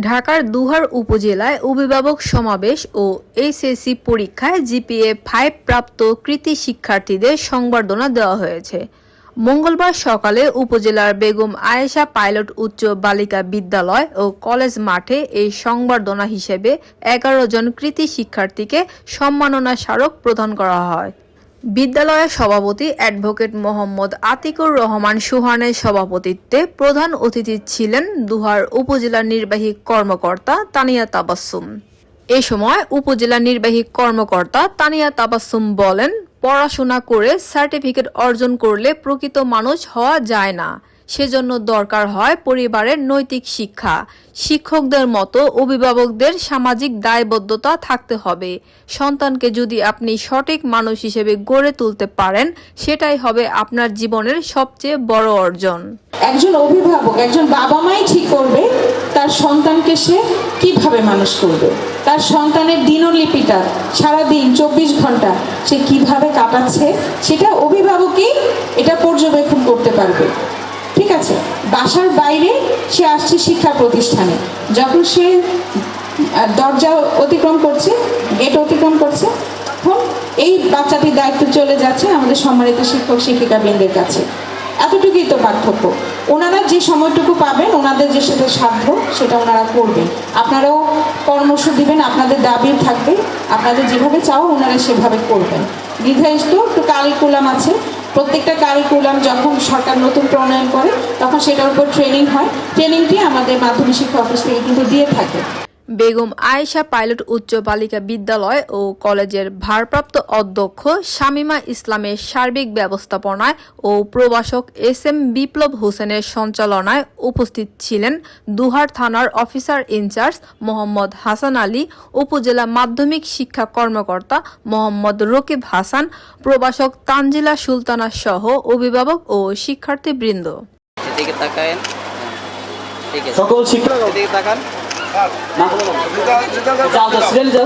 ঢাকার দুহার উপজেলায় অভিভাবক সমাবেশ ও এইচএসসি পরীক্ষায় জিপিএ ফাইভ প্রাপ্ত কৃতি শিক্ষার্থীদের সংবর্ধনা দেওয়া হয়েছে। মঙ্গলবার সকালে উপজেলার বেগম আয়েশা পাইলট উচ্চ বালিকা বিদ্যালয় ও কলেজ মাঠে এই সংবর্ধনা হিসেবে এগারো জন কৃতি শিক্ষার্থীকে সম্মাননা স্মারক প্রদান করা হয়। বিদ্যালয়ের সভাপতি অ্যাডভোকেট মোহাম্মদ আতিকুর রহমান সুহানের সভাপতিত্বে প্রধান অতিথি ছিলেন দুহার উপজেলা নির্বাহী কর্মকর্তা তানিয়া তাবাসুম এ সময় উপজেলা নির্বাহী কর্মকর্তা তানিয়া তাবাসুম বলেন, পড়াশোনা করে সার্টিফিকেট অর্জন করলে প্রকৃত মানুষ হওয়া যায় না। সেজন্য দরকার হয় পরিবারের নৈতিক শিক্ষা। শিক্ষকদের মতো অভিভাবকদের সামাজিক দায়বদ্ধতা থাকতে হবে। সন্তানকে যদি আপনি সঠিক মানুষ হিসেবে গড়ে তুলতে পারেন, সেটাই হবে আপনার জীবনের সবচেয়ে বড় অর্জন। একজন অভিভাবক, একজন বাবা মাই ঠিক করবে, তার সন্তানকে সে কীভাবে মানুষ করবে? তার সন্তানের দিনলিপিটা, সারাদিন, চব্বিশ ঘণ্টা সে কীভাবে কাটাচ্ছে, সেটা অভিভাবকই এটা পর্যবেক্ষণ করতে পারবে ঠিক আছে বাসার বাইরে সে আসছে শিক্ষা প্রতিষ্ঠানে। যখন সে দরজা অতিক্রম করছে গেট অতিক্রম করছে, তখন এই বাচ্চাটির দায়িত্ব চলে যাচ্ছে আমাদের সম্মানিত শিক্ষক শিক্ষিকা বৃন্দের কাছে। এতটুকুই তো পার্থক্য। ওনারা যে সময়টুকু পাবেন, ওনাদের যে সেটা সাধ্য, সেটা ওনারা করবেন। আপনারাও পরামর্শ দিবেন, আপনাদের দাবি থাকবে, আপনাদের যেভাবে চাও ওনারা সেভাবে করবেন। নির্ধারিত একটু কারিকুলাম আছে প্রত্যেকটা কারিকুলাম যখন সরকার নতুন প্রণয়ন করে, তখন সেটার উপর ট্রেনিং হয়। ট্রেনিংটি আমাদের মাধ্যমিক শিক্ষা অফিস থেকে কিন্তু দিয়ে থাকে। বেগম আয়েশা পাইলট উচ্চ বালিকা বিদ্যালয় ও কলেজের ভারপ্রাপ্ত অধ্যক্ষ শামীমা ইসলামের সার্বিক ব্যবস্থাপনায় ও প্রভাষক এস এম বিপ্লব হোসেনের সঞ্চালনায় উপস্থিত ছিলেন দুহার থানার officer in charge Mohammad Hasan Ali উপজেলা মাধ্যমিক শিক্ষা কর্মকর্তা মোহাম্মদ রকিব হাসান প্রভাষক তানজিলা সুলতানা সহ অভিভাবক ও শিক্ষার্থীবৃন্দ। এদিকে তাকায়েন। ঠিক আছে। সকল শিক্ষক এদিকে তাকান। Rizal da sürelim de.